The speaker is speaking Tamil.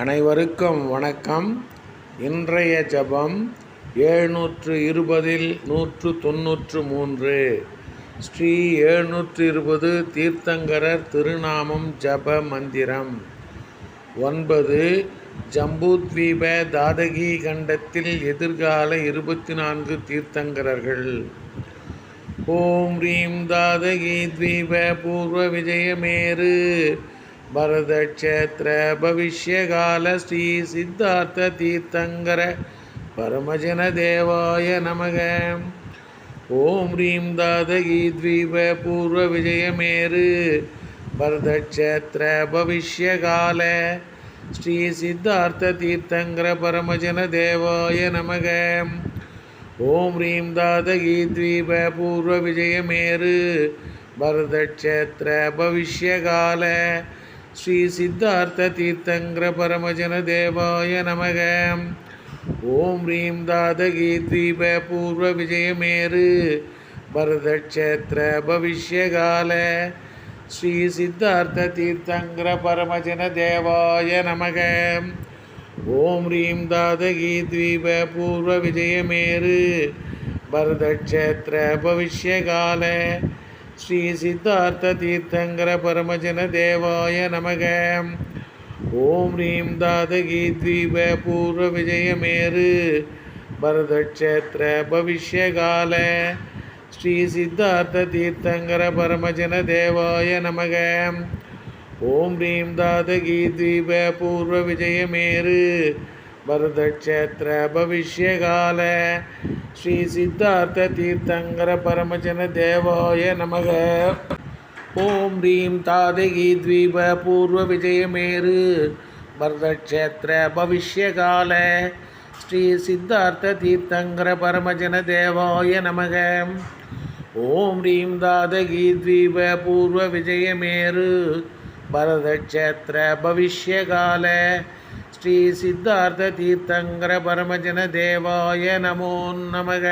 அனைவருக்கும் வணக்கம். இன்றைய ஜபம் எழுநூற்று இருபதில் நூற்று தொன்னூற்று மூன்று ஸ்ரீ எழுநூற்று இருபது தீர்த்தங்கரர் திருநாமம் ஜப மந்திரம். ஒன்பது ஜம்பூத்வீப தாதகி கண்டத்தில் எதிர்கால இருபத்தி நான்கு தீர்த்தங்கரர்கள். ஓம் ரீம் தாதகி த்வீப பூர்வ விஜயமேரு பரதக்ஷேத்திர பவிஷ்யகால ஸ்ரீ சித்தார்த்த தீர்த்தங்கர பரமஜன தேவாய நமக. ஓம் ரீம் தாதகி த்வீப பூர்வ விஜயமேரு பரதக்ஷேத்திர பவிஷ்யகால ஸ்ரீ சித்தார்த்த தீர்த்தங்கர பரமஜன தேவாய நமக. ஓம் ரீம் தாதகி த்வீப பூர்வ விஜயமேரு பரதக்ஷேத்திர பவிஷ்யகால ஸ்ரீ சித்தார்த்த தீர்த்தங்கிர பரமஜன தேவாய நமக. ஓம் ரீம் தாதகி த்வீப பூர்வ விஜயமேரு பரதக்ஷேத்திர பவிஷ்யகால ஸ்ரீ சித்தார்த்த தீர்த்தங்கிர பரமஜன தேவாய நமக. ஓம் ரீம் தாதகி த்வீப பூர்வ விஜயமேரு பரதக்ஷேத்திர பவிஷ்யகால ஸ்ரீ சித்தார்த்த தீர்த்தங்கர பரமஜன தேவாய நமக. ஓம் ரீம் தாதகி தீப பூர்வ விஜயமேரு பரதக்ஷேத்திர பவிஷ்யகால. ஸ்ரீ சித்தார்த்த தீர்த்தங்கர பரமஜன தேவாய நமக. ஓம் ரீம் தாதகி தீப பூர்வ விஜயமேரு பரதக்ஷேத்திர பவிஷ்யகால ஸ்ரீ சித்தார்த்த தீர்த்தங்கர பரமஜன தேவாய நமக. ஓம் ரீம் தாதகி த்வீப பூர்வ விஜயமேரு. பரதக்ஷேத்திர பவிஷ்யகால ஸ்ரீ சித்தார்த்த தீர்த்தங்கர பரமஜன தேவாய நமக. ஓம் ரீம் தாதகி த்வீப பூர்வ விஜயமேரு. பரதக்ஷேத்திர பவிஷ்யகால ஸ்ரீ சித்தார்த்த தீர்த்தங்கர பரமஜன தேவாய நமோ நமக.